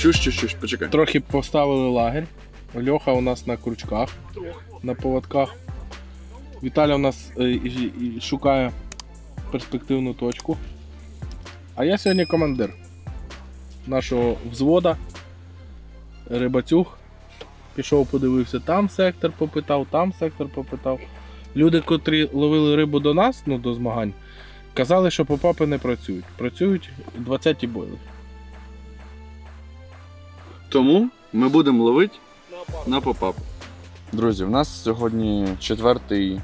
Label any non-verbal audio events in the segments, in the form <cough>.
Чуш, чуш, чуш, почекай. трохи поставили лагерь. Льоха у нас на крючках, на поводках. Віталя у нас е, і- і шукає перспективну точку. А я сьогодні командир нашого взвода. Рибацюг. Пішов, подивився там сектор, попитав, там сектор попитав. Люди, котрі ловили рибу до нас, ну до змагань, казали, що попапи не працюють. Працюють 20 бойли. Тому ми будемо ловити на попап. Друзі, у нас сьогодні четвертий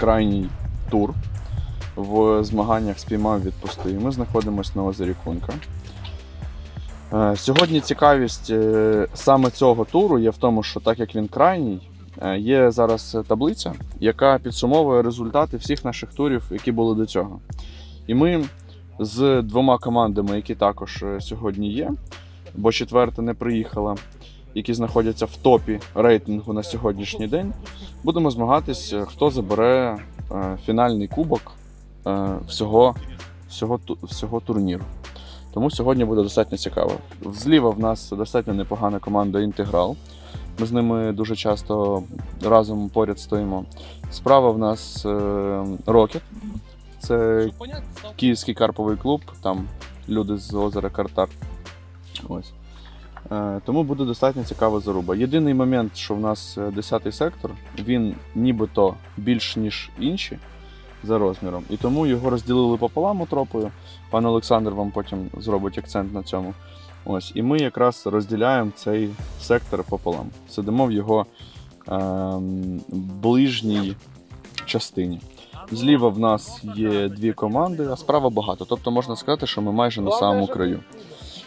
крайній тур в змаганнях спіймав відпусти. Ми знаходимося на озері Кунка. Е, Сьогодні цікавість е, саме цього туру є в тому, що так як він крайній, е, є зараз таблиця, яка підсумовує результати всіх наших турів, які були до цього. І ми з двома командами, які також сьогодні є, бо четверта не приїхала, які знаходяться в топі рейтингу на сьогоднішній день, будемо змагатись, е, хто забере е, фінальний кубок е, всього, всього, всього турніру. Тому сьогодні буде достатньо цікаво. Зліва в нас достатньо непогана команда Інтеграл. Ми з ними дуже часто разом поряд стоїмо. Справа в нас Рокет. Це київський карповий клуб, там люди з озера Картар. Ось. Е, Тому буде достатньо цікава заруба. Єдиний момент, що в нас 10-й сектор, він нібито більш ніж інші за розміром, і тому його розділили пополам утропою. Пан Олександр вам потім зробить акцент на цьому. Ось, і ми якраз розділяємо цей сектор пополам. Сидимо в його ем, ближній частині. Зліва в нас є дві команди, а справа багато. Тобто можна сказати, що ми майже на самому краю.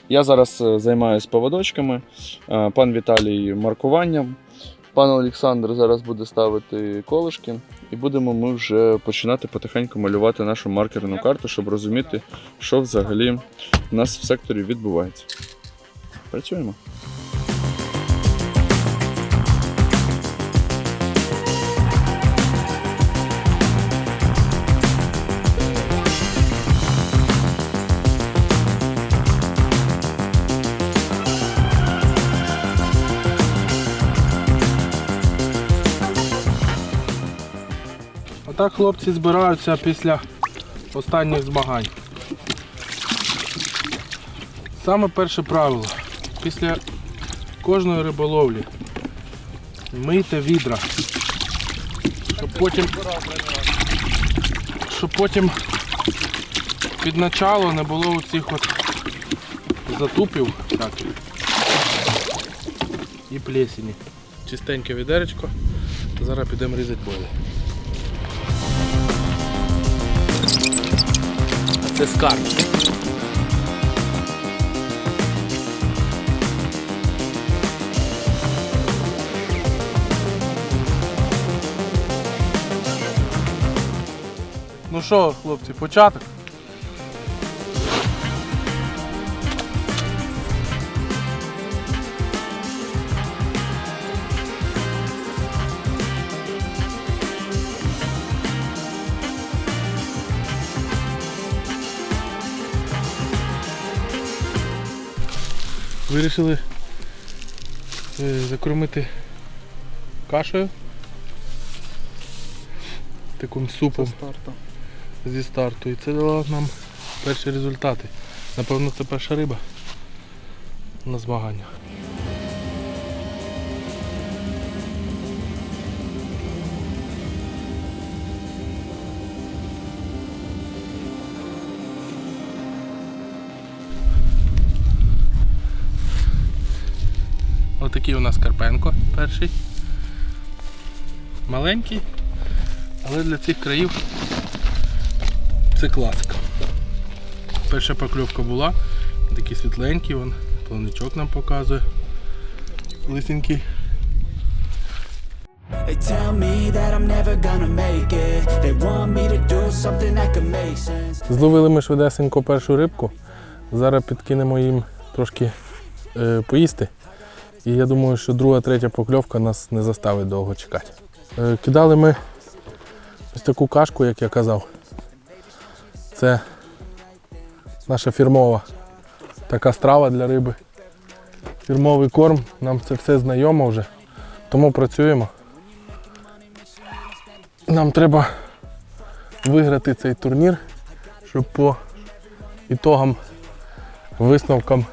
Я зараз е, займаюся поводочками, е, пан Віталій маркуванням. Пан Олександр зараз буде ставити колишки, і будемо ми вже починати потихеньку малювати нашу маркерну карту, щоб розуміти, що взагалі в нас в секторі відбувається. Працюємо. Отак хлопці збираються після останніх змагань. Саме перше правило. Після кожної риболовлі мийте відра. Щоб потім, щоб потім під начало не було оцих от затупів всяких і плесені. Чистеньке відеречко. Зараз підемо різати бойли. Це скарб. Ну що, хлопці, початок? Вирішили е, закормити кашею. Таким супом зі старту. І це дало нам перші результати. Напевно, це перша риба на змаганнях. Отакий у нас Карпенко перший. Маленький, але для цих країв це класика. Перша покльовка була, такий світленький, вон, плавничок нам показує. Лисенький. They tell me that I'm never gonna make it. They want me to do something that could make sense. Зловили ми швидесенько першу рибку. Зараз підкинемо їм трошки е, поїсти. І я думаю, що друга, третя покльовка нас не заставить довго чекати. Е, кидали ми ось таку кашку, як я казав. Це наша фірмова така страва для риби. фірмовий корм, нам це все знайомо вже, тому працюємо. Нам треба виграти цей турнір, щоб по ітогам, висновкам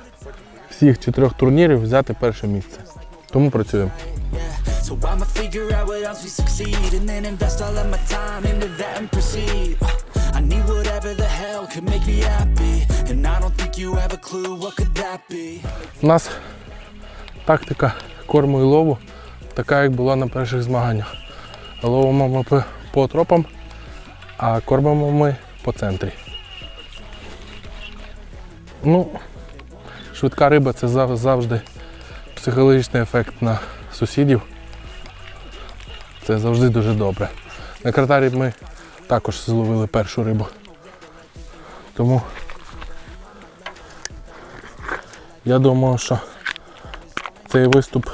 всіх чотирьох турнірів взяти перше місце. Тому працюємо. So I'ma figure out what else we succeed and then invest all of my time into that and proceed. I need whatever the hell could make me happy, and I don't think you have a clue what could that be. У нас тактика корму і лову така, як була на перших змаганнях. Ловимо ми по, по тропам, а кормимо ми по центрі. Ну, швидка риба це завжди психологічний ефект на сусідів. Це завжди дуже добре. На картарі ми також зловили першу рибу. Тому я думаю, що цей виступ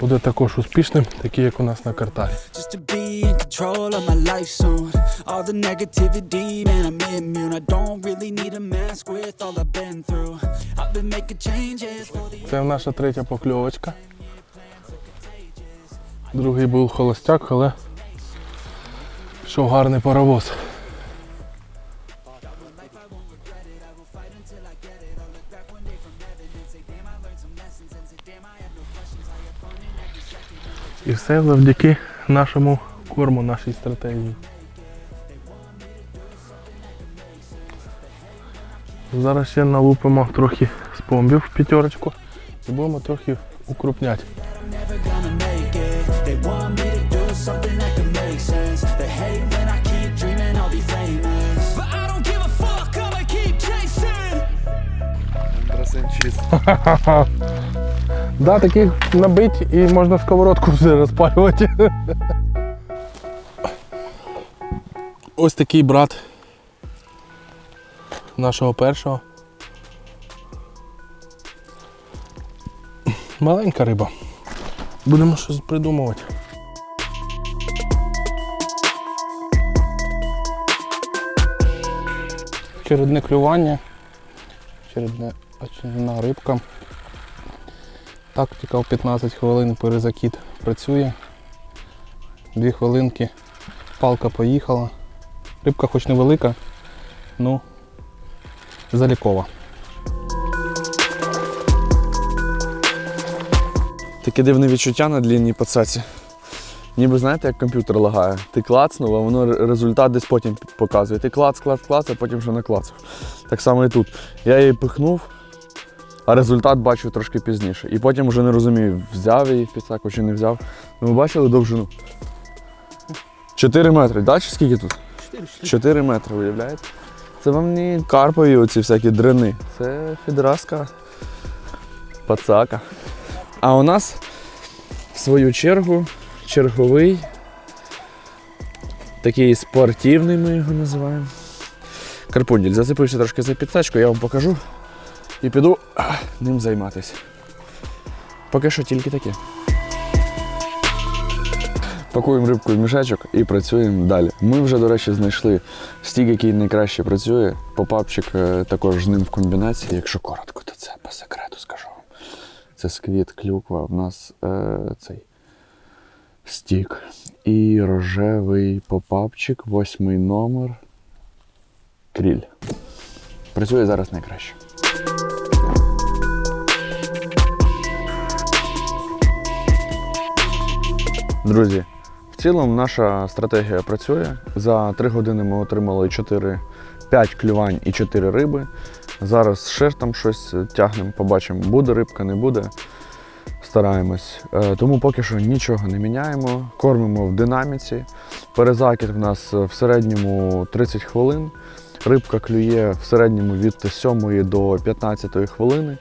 буде також успішним, такий як у нас на картарі. Це наша третя покльовочка. Другий був холостяк, але що гарний паровоз. І все завдяки нашому корму, нашій стратегії. Зараз ще налупимо трохи спомбів в п'ятерочку і будемо трохи укрупняти. Да, таких набить і можна сковородку вже розпалювати. Ось такий брат нашого першого. Маленька риба. Будемо щось придумувати. Чередне клювання, чередне очередна рибка. Тактика в 15 хвилин перезакид працює. Дві хвилинки, палка поїхала. Рибка хоч невелика, ну залікова. Таке дивне відчуття на длінній пацаці. Ніби знаєте, як комп'ютер лагає. Ти клацнув, а воно результат десь потім показує. Ти клац, клац, клац, а потім вже наклацав. Так само і тут. Я її пихнув, а результат бачу трошки пізніше. І потім вже не розумію, взяв її в підсаку чи не взяв. Ну, ви бачили довжину? 4 метри, да? Чи скільки тут? 4 метри, уявляєте? Це вам не карпові оці всякі дрини. Це фідраска пацака. А у нас, в свою чергу, черговий, такий спортивний ми його називаємо. Карпунділь. Зацепився трошки за підсачку, я вам покажу і піду ним займатися. Поки що тільки таке. Пакуємо рибку в мішечок і працюємо далі. Ми вже, до речі, знайшли стік, який найкраще працює. Попапчик е, також з ним в комбінації. Якщо коротко, то це по секрету скажу вам. Це сквіт, клюква, в нас е, цей стік. І рожевий попапчик, восьмий номер. Кріль. Працює зараз найкраще. Друзі, цілому наша стратегія працює. За 3 години ми отримали 4, 5 клювань і 4 риби. Зараз ще там щось тягнемо, побачимо, буде рибка, не буде. Стараємось. Е, Тому поки що нічого не міняємо. Кормимо в динаміці. Перезакид в нас в середньому 30 хвилин. Рибка клює в середньому від 7 до 15 хвилини.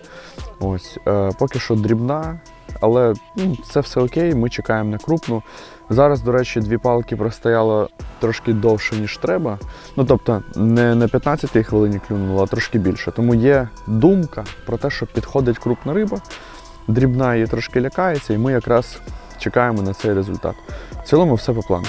Ось, е, поки що дрібна, але ну, це все окей, ми чекаємо на крупну. Зараз, до речі, дві палки простояло трошки довше, ніж треба. Ну тобто не на 15-й хвилині клюнуло, а трошки більше. Тому є думка про те, що підходить крупна риба, дрібна її трошки лякається, і ми якраз чекаємо на цей результат. В цілому все по плану.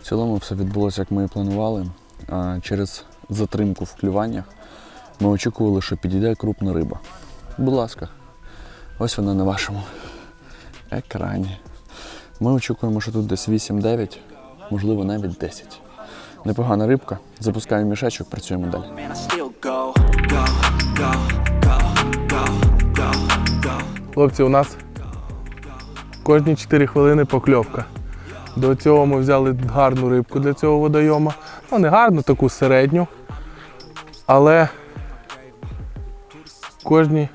В цілому все відбулося, як ми і планували. Через затримку в клюваннях ми очікували, що підійде крупна риба. Будь ласка, ось вона на вашому екрані. Ми очікуємо, що тут десь 8-9, можливо, навіть 10. Непогана рибка. Запускаємо мішечок, працюємо далі. Хлопці, у нас кожні 4 хвилини покльовка. До цього ми взяли гарну рибку для цього водойома. Ну, не гарну, таку середню. Але кожні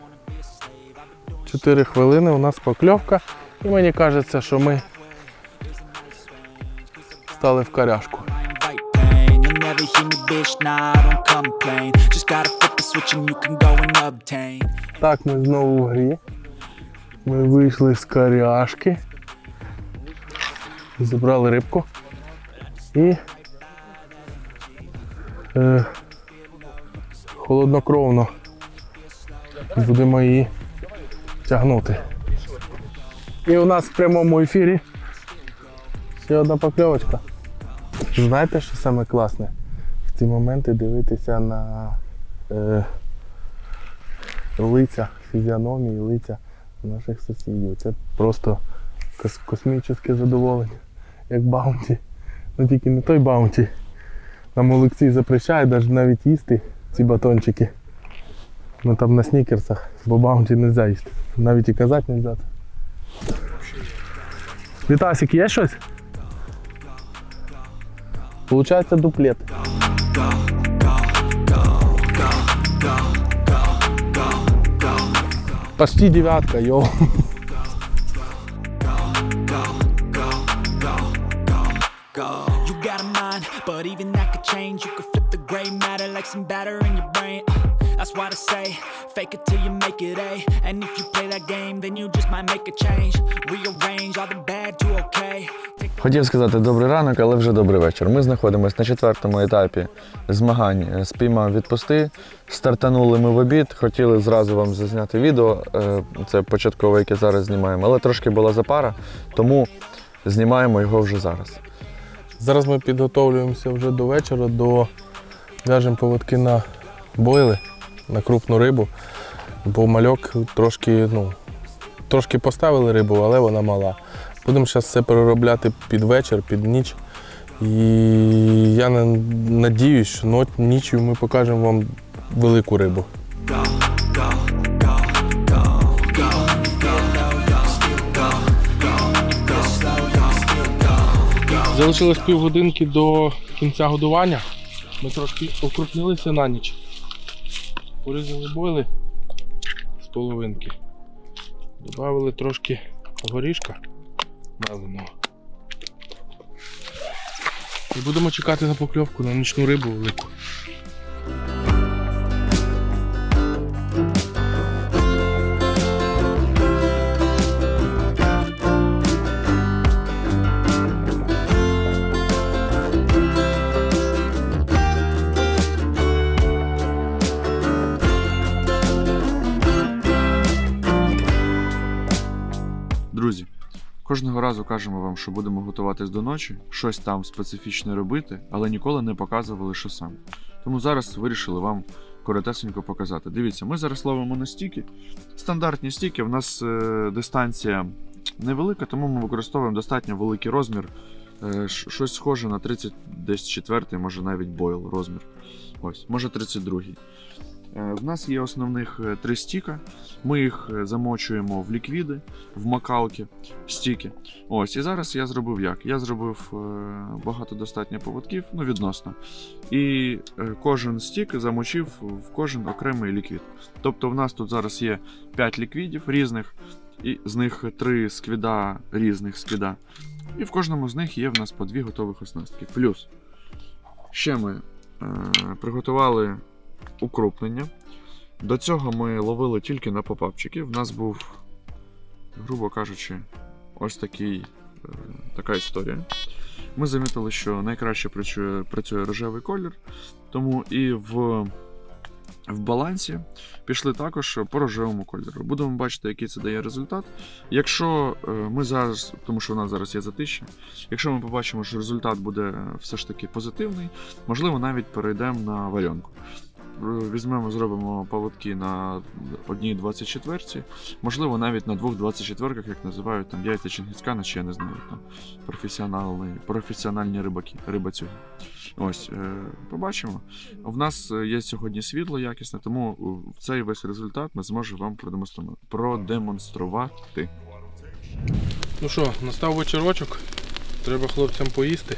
4 хвилини у нас покльовка. І мені кажеться, що ми стали в каряшку. Так, ми знову в грі. Ми вийшли з каряшки. Забрали рибку. І е, холоднокровно будемо її тягнути. І у нас в прямому ефірі ще одна покльовочка. Знаєте, що саме класне? В ці моменти дивитися на е, лиця, фізіономії, лиця наших сусідів. Це просто кос- космічне задоволення, як баунті. Ну тільки не той баунті. Нам Олексій запрещає навіть їсти ці батончики. Ну там на снікерсах, бо баунті не можна їсти. Навіть і казати не можна. Вітасик, є щось? Получається дуплет. Почти девятка, йоу. go. You got a mind, but even that could change. You could flip the gray matter like some batter in your brain. Uh, That's why I say, fake it till you make it A. And if you play that game, then you just might make a change. Rearrange all the bad to okay. Хотів сказати добрий ранок, але вже добрий вечір. Ми знаходимося на четвертому етапі змагань спіймав відпусти. Стартанули ми в обід, хотіли зразу вам зазняти відео. е, Це початкове, яке зараз знімаємо, але трошки була запара, тому знімаємо його вже зараз. Зараз ми підготовлюємося вже до вечора, до в'яжемо поводки на бойли, на крупну рибу. Бо мальок трошки, ну, трошки поставили рибу, але вона мала. Будемо зараз все переробляти під вечір, під ніч. І я на- надіюсь, що ніччю ми покажемо вам велику рибу. Залишилось півгодинки до кінця годування. Ми трошки окрупнилися на ніч. Порізали бойли з половинки. Добавили трошки горішка меленого. І будемо чекати на покльовку на нічну рибу велику. Разу кажемо вам, що будемо готуватись до ночі, щось там специфічне робити, але ніколи не показували, що саме. Тому зараз вирішили вам коротесенько показати. Дивіться, ми зараз ловимо на стіки. Стандартні стіки, в нас е, дистанція невелика, тому ми використовуємо достатньо великий розмір. Е, щось схоже на 34, може навіть бойл розмір. Ось, може 32. Е, В нас є основних е, три стіка. Ми їх е, замочуємо в ліквіди, в макалки, стіки. Ось, і зараз я зробив як? Я зробив багато достатньо поводків, ну відносно. І кожен стік замочив в кожен окремий ліквід. Тобто в нас тут зараз є 5 ліквідів різних, і з них 3 сквіда різних сквіда. І в кожному з них є в нас по дві готових оснастки. Плюс ще ми е, приготували укрупнення. До цього ми ловили тільки на попапчики. В нас був, грубо кажучи, ось такий, е, така історія. Ми замітили, що найкраще працює, працює рожевий колір, тому і в в балансі. Пішли також по рожевому кольору. Будемо бачити, який це дає результат. Якщо е, ми зараз, тому що у нас зараз є затища, якщо ми побачимо, що результат буде все ж таки позитивний, можливо, навіть перейдемо на варіанку. Візьмемо, зробимо поводки на одній 24, можливо, навіть на двох 24, як називають там яйця Чингіцкана, чи я не знаю, там професіональні, професіональні рибаки, рибацюги. Ось, е, побачимо. В нас е, є сьогодні світло якісне, тому е, цей весь результат ми зможемо вам продемонструвати. Ну що, настав вечірочок. Треба хлопцям поїсти.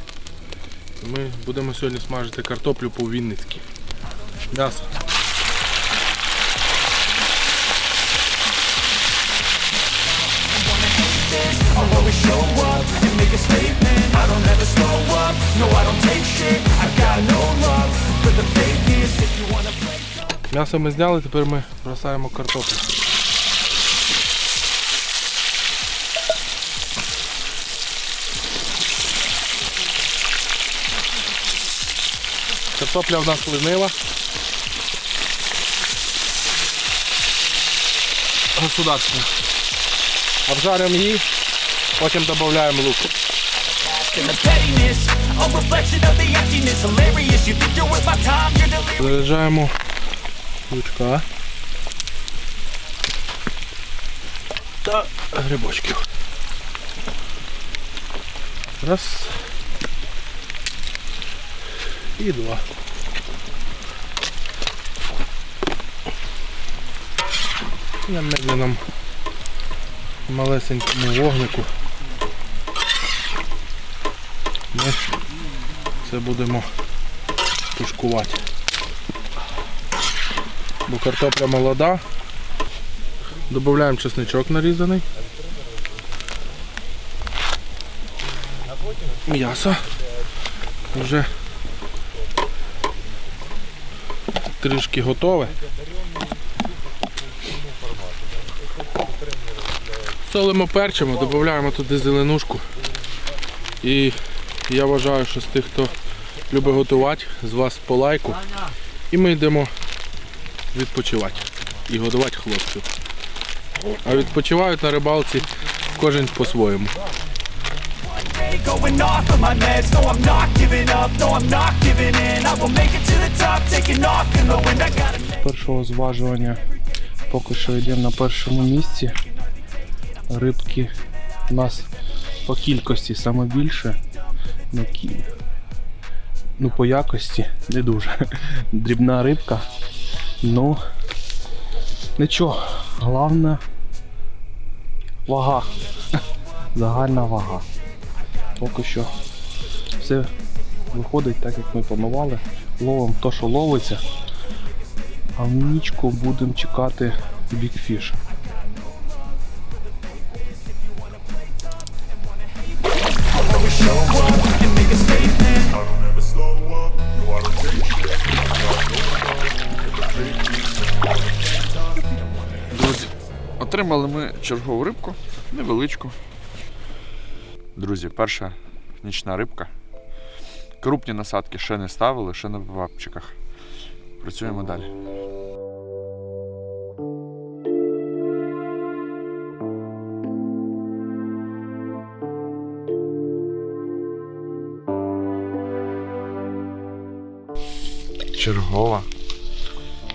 Ми будемо сьогодні смажити картоплю по-вінницьки. М'ясо. Ми зняли, тепер ми бросаємо картоплю. Картопля в нас ленива. Государственна. Обжаримо її, потім додаємо лук. Заряджаємо лучка та грибочків. Раз. І два. І на медленному малесенькому вогнику ми це будемо тушкувати. Бо картопля молода. Додаємо чесничок нарізаний. М'ясо. Вже трішки готове. Солимо перчимо, додаємо туди зеленушку. І я вважаю, що з тих, хто любить готувати, з вас по лайку. І ми йдемо відпочивати і годувати хлопців. А відпочивають на рибалці кожен по-своєму. Going off of my meds No, I'm not giving up No, I'm not giving in I will make it to the top Taking off in the wind I gotta make першого зважування поки що йдемо на першому місці. Рибки у нас по кількості саме більше. Ну, ну по якості не дуже. <laughs> Дрібна рибка. Ну нічого, головне вага. <laughs> Загальна вага. Поки що все виходить так, як ми планували. Ловимо то, що ловиться. А в нічку будемо чекати бікфіш. Чергову рибку, невеличку. Друзі, перша нічна рибка. Крупні насадки ще не ставили, ще на бабчиках. Працюємо далі. Чергова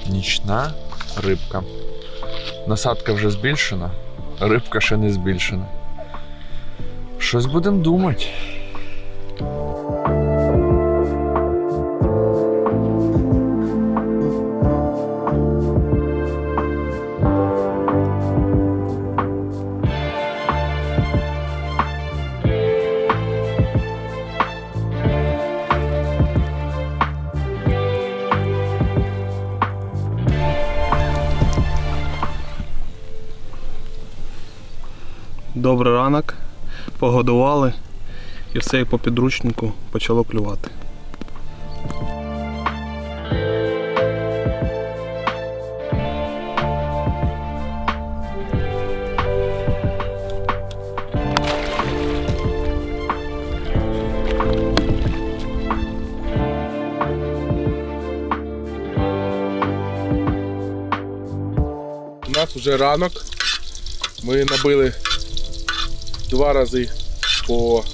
нічна рибка. Насадка вже збільшена, рибка ще не збільшена. Щось будемо думати. Добрий ранок, погодували і все по підручнику почало клювати. У нас вже ранок. Ми набили два рази по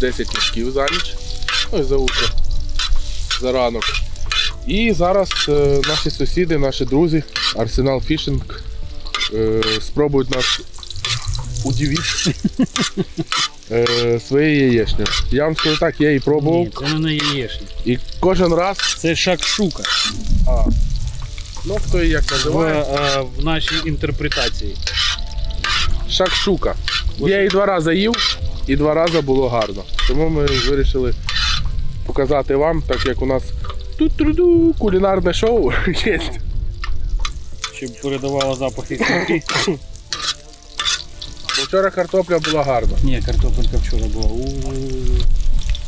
10 мішків за ніч. Ну і за утро. За ранок. І зараз е, наші сусіди, наші друзі, Арсенал Фішинг, е, спробують нас удивити <laughs> е, своєю яєчнею. Я вам скажу так, я її пробував. Ні, це не яєшня. І кожен раз, Це шакшука а, ну хто її як в, називає, е, в нашій інтерпретації. Шакшука. Я її два рази їв і два рази було гарно. Тому ми вирішили показати вам, так як у нас тут кулінарне шоу <laughs> є. Щоб передавала запахи. Бо вчора картопля була гарна. Ні, картопелька вчора була.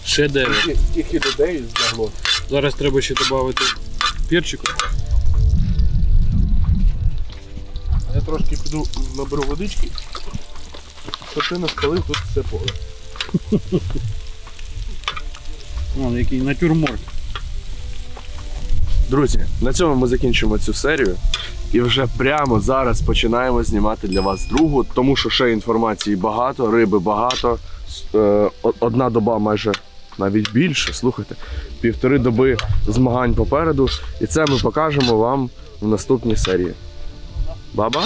Шедевр. Скільки людей злягло. Зараз треба ще додати перчику. Трошки піду наберу водички, щоб ти не спалив тут все поле. <laughs> Вон, який натюрморт. Друзі, на цьому ми закінчимо цю серію. І вже прямо зараз починаємо знімати для вас другу, тому що ще інформації багато, риби багато. Е, Одна доба майже навіть більше. Слухайте, півтори доби змагань попереду. І це ми покажемо вам в наступній серії. Baba?